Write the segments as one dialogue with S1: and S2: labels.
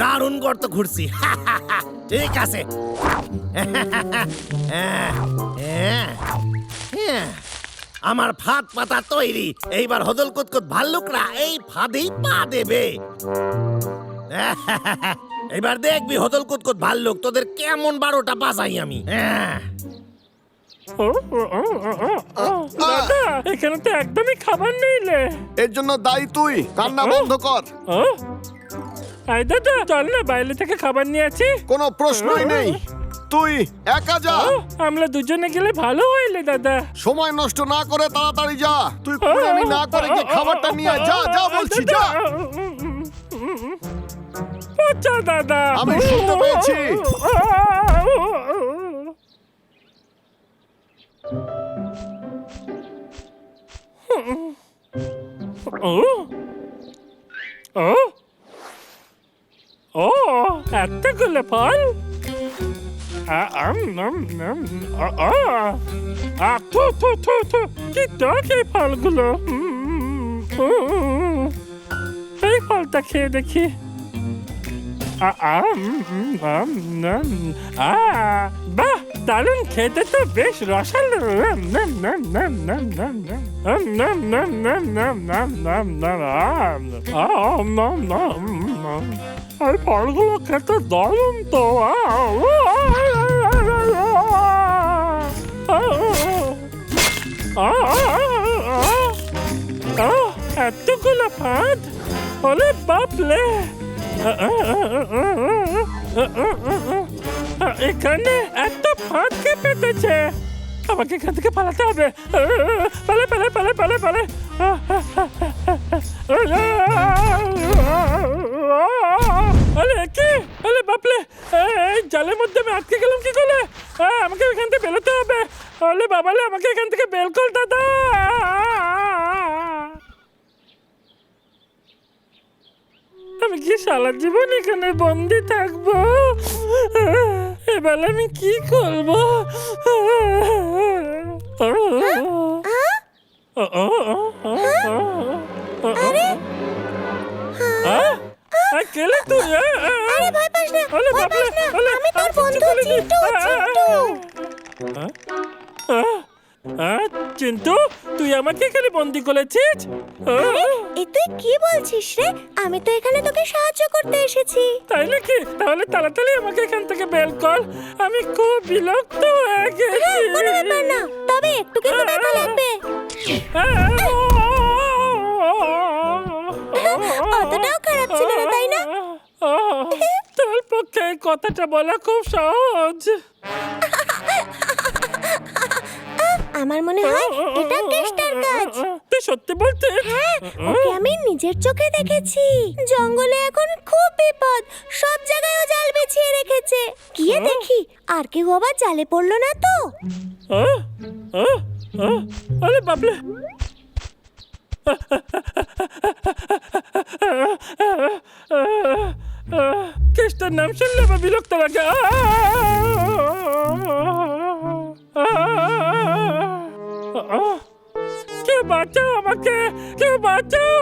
S1: দারুণ গর্ত ঘুরছি। ঠিক আছে। আমার ফাঁদ পাতা তৈরি। এইবার হদল কুতকুত ভাল্লুকরা এই ফাঁদেই পা দেবে। এবার দেখবি হদল কুতকুত ভাল্লুক, তোদের কেমন বারোটা বাজাই আমি।
S2: দাদা এখানে তো একদমই খাবার নেইলে
S3: এর জন্য দায়ী তুই কান্না বন্ধ কর
S2: আই দাদা চল না বাইরে থেকে খাবার নিয়ে আছি
S3: কোনো প্রশ্নই নেই তুই একা যা
S2: আমরা দুজনে গেলে ভালো হইলে দাদা
S3: সময় নষ্ট না করে তাড়াতাড়ি যা তুই কুড়ানি না করে গিয়ে খাবারটা নিয়ে যা যা বলছি যা
S2: পচা দাদা
S3: আমি শুনতে পেয়েছি।
S2: ఓ ఓ అత్తగుల్ల పాల్ తూ తూ తూ తూ గిద్దాకే పాల్గులు এই পালটা খেয়ে দেখি বাহ দারুণ খেতে তো বেশ রসালো আর ফলগুলো খেতে দারুণ তো এতগুলো ফাঁদ হলে বাপলে এখানে এত ফাঁদ কে পেতেছে? আমাকে এখান থেকে পালাতে হবে। পালে পালে পালে পালে পালে। আরে কি? আরে বাপলে এই জালের মধ্যে আমি আটকে গেলাম কি করে? আ, আমাকে এখান থেকে বেরোতে হবে। আরে বাবালে আমাকে এখান থেকে বের কর দাদা। আমি কি সারা জীবন এখানে বন্দি থাকব? এবার আমি কি করব? কেলে তুই আরে ভয় পাস না ভয় পাস না। আমি তোর বন্ধু চিন্টু চিন্টু। তুই আমাকে এখানে বন্দি করেছিস?
S4: এ তুই কি বলছিস রে? আমি তো এখানে তোকে সাহায্য করতে এসেছি।
S2: তাই নাকি তাহলে তাড়াতাড়ি আমাকে এখান থেকে বের কর। আমি খুব বিরক্ত হয়ে গেছি।
S4: হ্যাঁ, কোনো ব্যাপার না। তবে একটু কিন্তু ব্যথা লাগবে। অতটাও খারাপ ছিল না, তাই না?
S2: তোর পক্ষে কথাটা বলা খুব সহজ।
S4: আমার মনে হয় এটা কেষ্টার কাজ।
S2: সত্যি বলতে
S4: হ্যাঁ ওকে আমি নিজের চোখে দেখেছি জঙ্গলে এখন খুব বিপদ সব জায়গায় ও জাল বিছিয়ে রেখেছে গিয়ে দেখি আর কেউ আবার জালে পড়ল না তো
S2: আহ? আহ? আহ? আরে বাবলে কেষ্টার নাম শুনলে আমার বিরক্ত লাগে কে বাঁচাও আমাকে কে বাঁচাও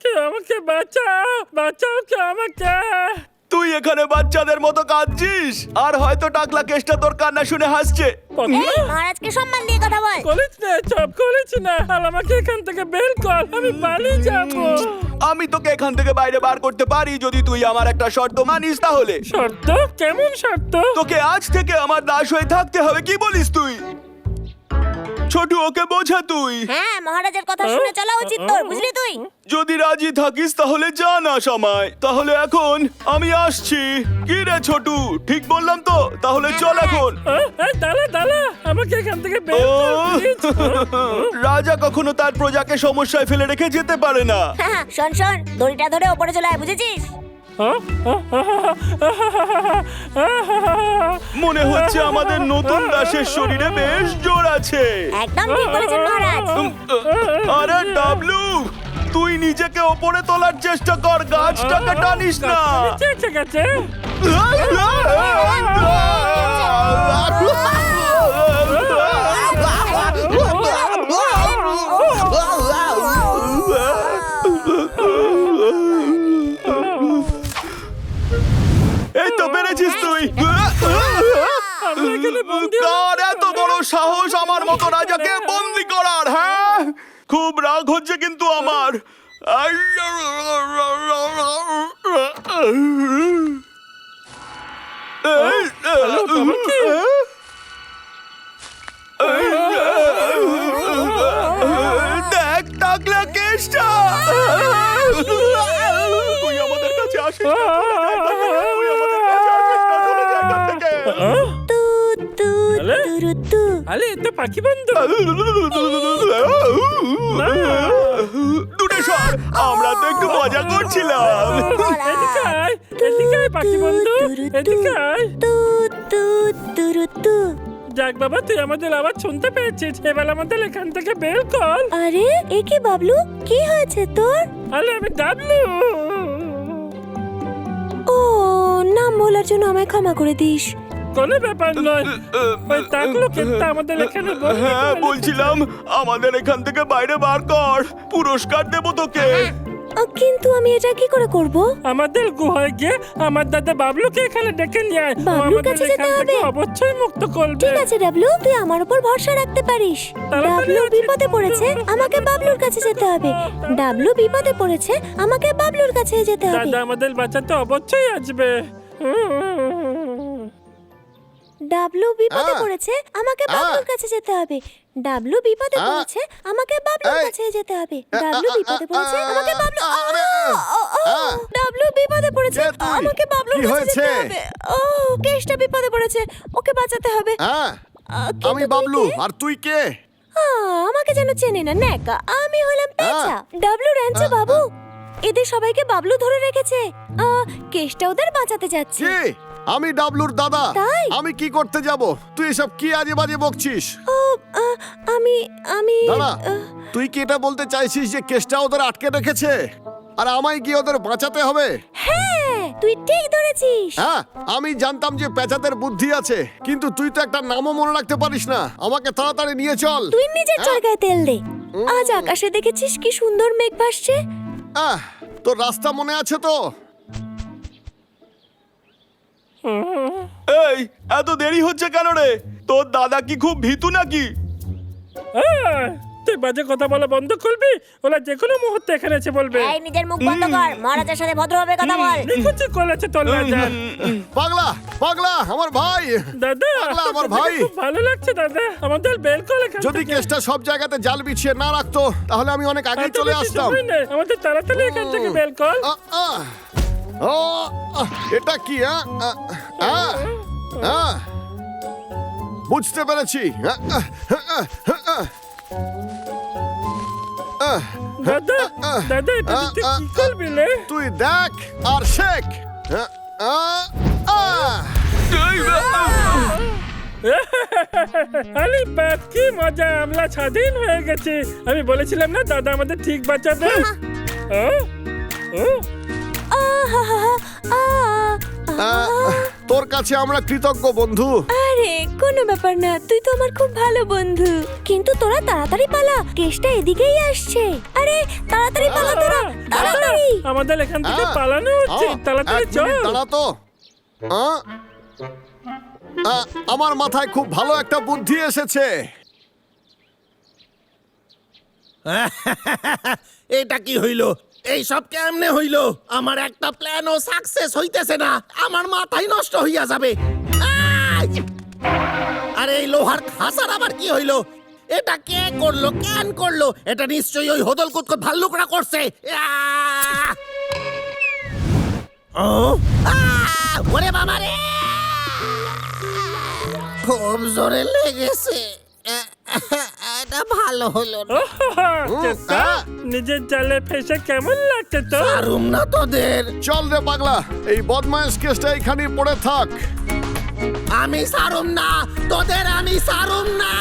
S2: কে আমাকে বাঁচাও বাঁচাও কে আমাকে
S5: তুই এখানে বাচ্চাদের মতো কাঁদছিস? আর হয়তো টাকলা কেসটা তোর কান্না শুনে হাসছে।
S4: এই মহারাজকে সম্মান দিয়ে কথা বল।
S2: করিস না চপ করিস না। আর আমাকে এখান থেকে বের কর আমি পালিয়ে যাব।
S5: আমি তোকে এখান থেকে বাইরে বার করতে পারি যদি তুই আমার একটা শর্ত মানিস তাহলে।
S2: শর্ত? কেমন শর্ত?
S5: তোকে আজ থেকে আমার দাস হয়ে থাকতে হবে কি বলিস তুই? ছোটু ওকে বোঝা তুই।
S4: হ্যাঁ মহারাজের কথা শুনে চলা উচিত তোর বুঝলি তুই?
S5: যদি রাজি থাকিস তাহলে যা না সময়। তাহলে এখন আমি আসছি। কি রে ছোটু? ঠিক বললাম তো? তাহলে চল এখন।
S2: আহ, এই দাঁড়া দাঁড়া। আমাকে এখান থেকে বের কর please।
S5: রাজা কখনো তার প্রজাকে সমস্যায় ফেলে রেখে যেতে পারে না।
S4: হ্যাঁ, শোন শোন দড়িটা ধরে ওপরে চলে আয় বুঝেছিস?
S5: মনে হচ্ছে আমাদের নতুন দাসের শরীরে বেশ জোর আছে
S4: একদম ঠিক বলেছেন মহারাজ
S5: আরে ডাবলু তুই নিজেকে ওপরে তোলার চেষ্টা কর গাছটাকে টানিস না
S2: নিচে এসে
S5: পেরেছিস তুই?
S2: আমরা এখানে বন্দি হলাম।
S5: কার এত বড় সাহস আমার মতো রাজাকে বন্দি করার হ্যাঁ? খুব রাগ হচ্ছে কিন্তু আমার। দেখ
S2: আরে এ তো পাখি বন্ধু
S5: দূরে সর আমরা তো একটু মজা করছিলাম।
S2: এদিকে আয় এদিকে আয় পাখি বন্ধু এদিকে আয়।
S4: তু তু তুরু তু
S2: যাক বাবা তুই আমাদের আবার শুনতে পেয়েছিস। এবার আমাদের এখান থেকে বের কর।
S4: আরে এ কি বাবলু? কি হয়েছে তোর?
S2: আরে আমি ডাবলু
S4: ও নাম বলার জন্য আমায় ক্ষমা করে দিস।
S2: কোনো ব্যাপার নয়। ওই তাকলো কিন্তু আমাদের এখানে বন্দি
S5: হ্যাঁ
S2: করে
S5: বলছিলাম আমাদের এখান থেকে বাইরে বার কর। পুরস্কার দেবো তোকে।
S4: আ, কিন্তু আমি এটা কি করে করব?
S2: আমাদের গুহায় গিয়ে আমার দাদা বাবলুকে এখানে ডেকে নিয়ে আয়। ও
S4: বাবলুর
S2: আমাদের
S4: কাছে যেতে
S2: এখান থেকে
S4: হবে?
S2: অবশ্যই মুক্ত করবে।
S4: ঠিক আছে ডাবলু তুই আমার উপর ভরসা রাখতে পারিস।
S2: তাড়াতাড়ি
S4: ডাবলু। বিপদে পড়েছে আমাকে বাবলুর কাছে যেতে হবে। ডাবলু বিপদে পড়েছে আমাকে বাবলুর কাছে যেতে হবে।
S2: দাদা আমাদের বাঁচাতে অবশ্যই আসবে।
S4: ডাবলু বিপদে পড়েছে আমাকে বাবলুর কাছে যেতে হবে। ডাবলু বিপদে পড়েছে আমাকে বাবলুর কাছে যেতে হবে। ডাবলু বিপদে পড়েছে! আমাকে বাবলু! ডাবলু বিপদে পড়েছে আমাকে বাবলুর কাছে যেতে হবে। ও কেষ্টা বিপদে পড়েছে ওকে বাঁচাতে হবে।
S3: আমি বাবলু আর তুই কে?
S4: আমাকে যেন চেনে না ন্যাকা আমি হলাম পেঁচা ডাবলু র্যাঞ্চো বাবু। এদের সবাইকে বাবলু ধরে রেখেছে। কেষ্টা ওদের বাঁচাতে যাচ্ছে।
S3: আমি ডাবলুর দাদা। আমি কি করতে যাব? তুই এসব কি আজে বাজে বকছিস
S4: আমি আমি আহ,
S3: তুই কি এটা বলতে চাইছিস যে কেসটা ওদের আটকে রেখেছে? আর আমায় কি ওদের বাঁচাতে হবে?
S4: হ্যাঁ তুই ঠিক ধরেছিস।
S3: হ্যাঁ আমি জানতাম যে পেঁচাদের বুদ্ধি আছে কিন্তু তুই তো একটা নামও মনে রাখতে পারিস না। আমাকে তাড়াতাড়ি নিয়ে চল।
S4: তুই নিজের
S3: হ্যাঁ।
S4: চরকায় তেল দে। আজ আকাশে দেখেছিস কি সুন্দর মেঘ ভাসছে?
S3: আহ, তোর রাস্তা মনে আছে তো?
S5: এই এত দেরি হচ্ছে কেন রে? তোর দাদা কি খুব ভীতু নাকি?
S2: তুই বাজে কথা বলা বন্ধ করবি? ওরা যে কোনো মুহূর্তে এখানে এসে বলবে।
S4: এই নিজের মুখ বন্ধ কর। মহারাজের সাথে ভদ্রভাবে কথা বল।
S2: নিকুচি করেছে তোর রাজা
S3: পাগলা পাগলা আমার ভাই।
S2: দাদা
S3: পাগলা আমার ভাই।
S2: খুব ভালো লাগছে দাদা। আমাদের বের কর
S3: যদি। কেসটা সব জায়গাতে জাল বিছিয়ে না রাখতো তাহলে আমি অনেক আগেই চলে আসতাম।
S2: আমাদের তাড়াতাড়ি এখান থেকে
S3: আ, আ। ও এটা কি আ? আ, আ, আ। বুঝতে পেরেছি
S2: দাদা দাদা এটা তুই কি করবি
S3: তুই দেখ আর শেখ।
S2: আরে বাপ কি মজা আমরা স্বাধীন হয়ে গেছি আমি বলেছিলাম না দাদা আমাদের ঠিক বাঁচাবে হ্যাঁ?
S3: কাছে আমরা কৃতজ্ঞ বন্ধু।
S4: আরে কোনো ব্যাপার না তুই তো আমার খুব ভালো বন্ধু। কিন্তু তোরা তাড়াতাড়ি পালা কেসটা এদিকেই আসছে। আরে তাড়াতাড়ি পালা তোরা তাড়াতাড়ি।
S2: আমাদের এখান থেকে পালানো
S3: আ,
S2: তাড়াতাড়ি
S3: এক
S2: চল।
S3: মিনিট দাঁড়া তো। আ? আ, আমার মাথায় খুব ভালো একটা বুদ্ধি এসেছে।
S1: এটা কি হইল? এই সব কেমনে হইল? আমার একটা প্ল্যানও সাকসেস হইতেছে না। আমার মাথাই নষ্ট হইয়া যাবে! আরে এই লোহার খাসার আবার কি হইল? এটা কে করল, কেন করল? এটা নিশ্চয়ই ওই হদল কুতকুত ভাল্লুকরা করছে! ওরে বাবা রে! খুব জোরে লেগেছে। এটা ভালো হলো না।
S2: চেষ্টা নিজের জালে ফেসে কেমন লাগছে তো?
S1: পারুম না তোদের।
S3: চল রে পাগলা এই বদমাইশ কেসটা এখানে পড়ে থাক।
S1: আমি সারুম না তোদের আমি সারুম না।